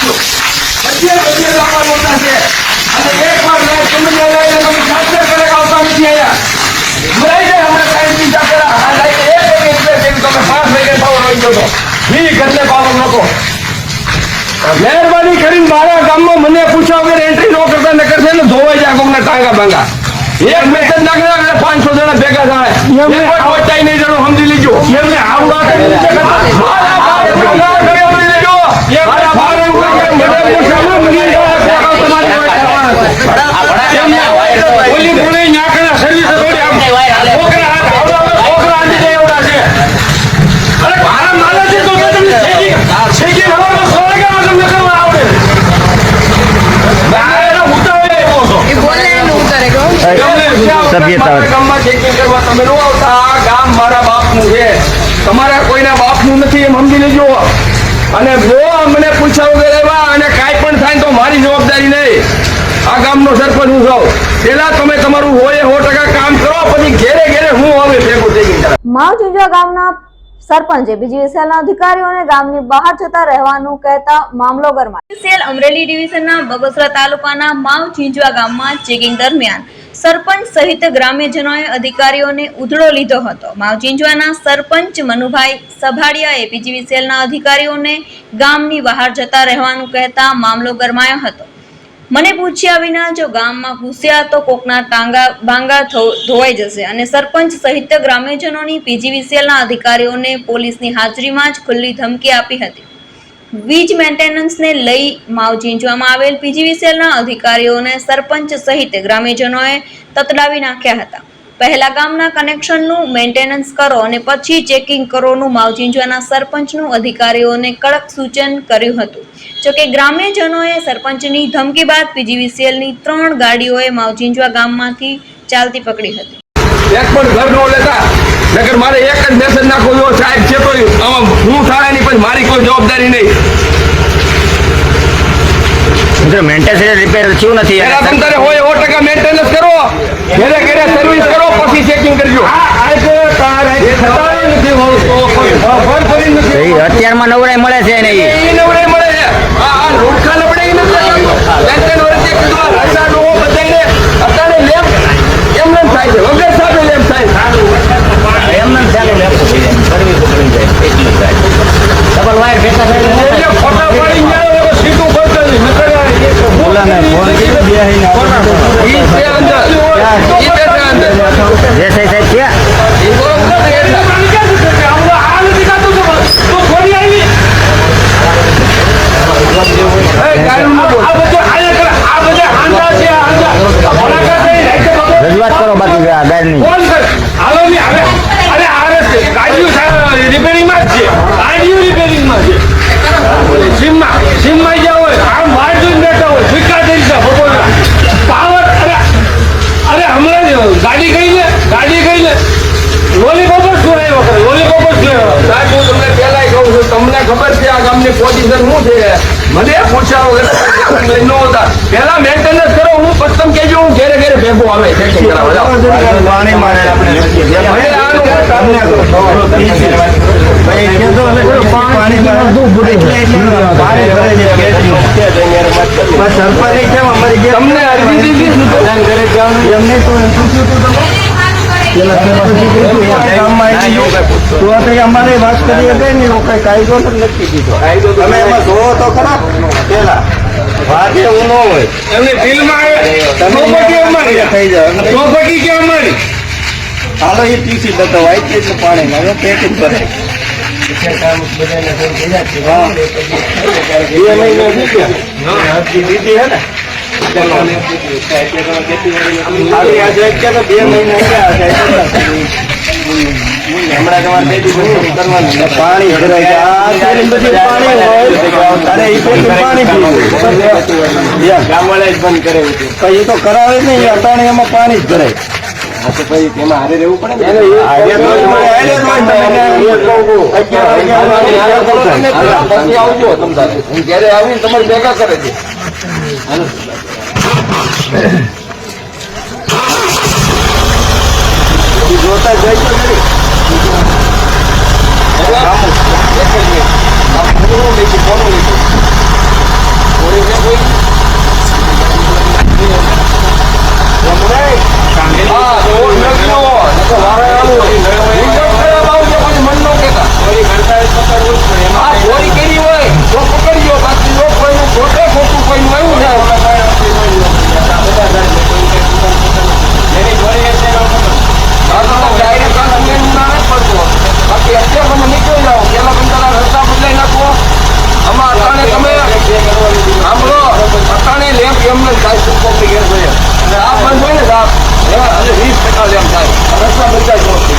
બધે બધે લાંબા મોટા છે અને એક વાર લાઈટ કંપની લઈને તમે transfer કરે આવતા નથી અહીંયા ભરાઈ જાય હમણાં સાઈડ પીછા પેલા આ લાઈટ એક એક એટલે જેમ તમે પાંચ વાગે પાવર હોય ગયો તો ઈ ઘરને પાવર નતો મહેરબાની કરીને મારા ગામમાં મને પૂછ્યા વગર એન્ટ્રી ન કરતા ને કરશે ને ધોવાઈ જાય કોકના ટાંગા બાંગા. એક મેસેજ નાખી પાંચસો જણા ભેગા થાય. સમજી લીજો. એમને આવડા મારા બાપ ભેગા કરી સમજી લેજો. મારા બાપ એવું કહે કે મને પૂછ્યા વગર મને તમારી વાત એમને ઓલી પુણે ન્યાકણા સર્વિસ થોડી આમ છોકરા હાથ આવડા છોકરા આંટી જાય એવડા છે અરે મારા માલા છે તો મેં તમને શેકી શેકી હવાનો સોળગામાં તમને કરવા આવડે ના, એનો ઉતાવળે એવો છો. સભ્યતા. ગામમાં checking કરવા તમે ન આવતા. આ ગામ મારા બાપનું છે. તમારા કોઈના બાપનું નથી એમ સમજી લેજો અને જો મને પૂછ્યા કે રહેવા અને કાંઈ પણ થાય તો મારી જવાબદારી નહીં આ ગામનો સરપંચ હું છું પેલા તમે તમારું હોય સો ટકા કામ કરો પછી ઘેરે ઘેરે હું હવે ભેગું થઈ ગઈ માવ જુજા ગામના સરપંચે બીજી વિસેલના અધિકારીઓને ગામની બહાર જતા રહેવાનું કહેતા મામલો ગરમાયો સેલ અમરેલી ડિવિઝનના બગસરા તાલુકાના માવ ચીંજવા ગામમાં ચેકિંગ દરમિયાન સરપંચ સહિત ગ્રામ્યજનોએ અધિકારીઓને ઉધડો લીધો હતો. માવજીંજવાના સરપંચ મનુભાઈ સભાડિયાએ પીજીવીસીએલના અધિકારીઓને ગામની બહાર જતા રહેવાનું કહેતા મામલો ગરમાયો હતો. મને પૂછ્યા વિના જો ગામમાં ઘૂસ્યા તો કોકના ટાંગા બાંગા ધોવાઈ જશે અને સરપંચ સહિત ગ્રામ્યજનોની પીજીવીસીએલના અધિકારીઓને પોલીસની હાજરીમાં જ ખુલ્લી ધમકી આપી હતી. વીજ મેન્ટેનન્સને લઈ માવ ઝીંચવામાં આવેલ પીજીવીસીએલના અધિકારીઓને સરપંચ સહિત ગ્રામ્યજનોએ તતડાવી નાખ્યા હતા. પહેલા ગામના કનેક્શનનું મેન્ટેનન્સ કરો અને પછી ચેકિંગ કરોનું માવ ઝીંચવાના સરપંચનું અધિકારીઓને કડક સૂચન કર્યું હતું. જોકે ગ્રામ્યજનોએ સરપંચની ધમકી બાદ પીજીવીસીએલની ત્રણ ગાડીઓએ માવ ઝીંઝવા ગામમાંથી ચાલતી પકડી હતી. એક પણ ઘર ન લેતા. નગર મારે એક જ મેસેજ નાખો જો સાહેબ છે તો આમાં હું થાય નહીં પણ મારી કોઈ જવાબદારી નહીં. મિત્રો મેન્ટેનન્સ રિપેર થયું નથી હોય સો ટકા મેન્ટેનન્સ કરો. ઘરે ઘરે સર્વિસ કરો પછી ચેકિંગ કરજો. અત્યારમાં નવરાય મળે છે ને ઈ. એ નવરે મળે છે આ આ લોટકા લપડે ઈ નથી લાગતું. બે ત્રણ વર્ષે કીધું આ રસ્તા નો બધાયને અત્યારે લેમ્પ એમ નેમ થાય છે વગર સાપે લેમ્પ થાય છે. એમને ચાલે લેપો થઈ જાય સર્વિસ બગડી જાય એટલી જાય ડબલ વાયર ભેગા થાય એટલે ફોટા પાડી ગયા હોય તો સીધું ખોલતા નહીં. નકર આ એક ગાડી કઈ ને ગાડી કઈ ને લોલીપોપ જ સુરાયો વખત લોલીપોપ જ સુરાયો સાહેબ હું તમને પેલા કહું છું તમને ખબર છે આ ગામની પોઝિશન શું છે? મને પૂછ્યા વગર લઈ ન હતા પહેલા મેન્ટેનન્સ કરો હું પસંદ કહેજો હું ઘેરે ઘેરે ભેગો આવે. ચેકિંગ કરાવે પાણી મારે આનું તમને અરજી દીધી જ નતો. અમારે વાત કરીએ હતી ને એવો કઈ કાયદો નથી દીધો તમે એમાં જોવો તો ખરા પેલા વાત એવું ન હોય એમની ફિલ્મ આવે થઈ જાય ચોપટી કે અમારી? હાલો એ પીસી દો તો વાઈટ છે પાણી હવે પેકેજ ભરે પાણી પાણી ગામવાળા જ બંધ કરે એ તો કરાવે જ નહીં અટાણે એમાં પાણી જ ભરાય. હા તો પછી તેમાં હારે રહેવું પડે આવજો તમ તારે હું ઘરે આવીને તમારે ભેગા કરે છે જોતા જઈ તો сказать можно.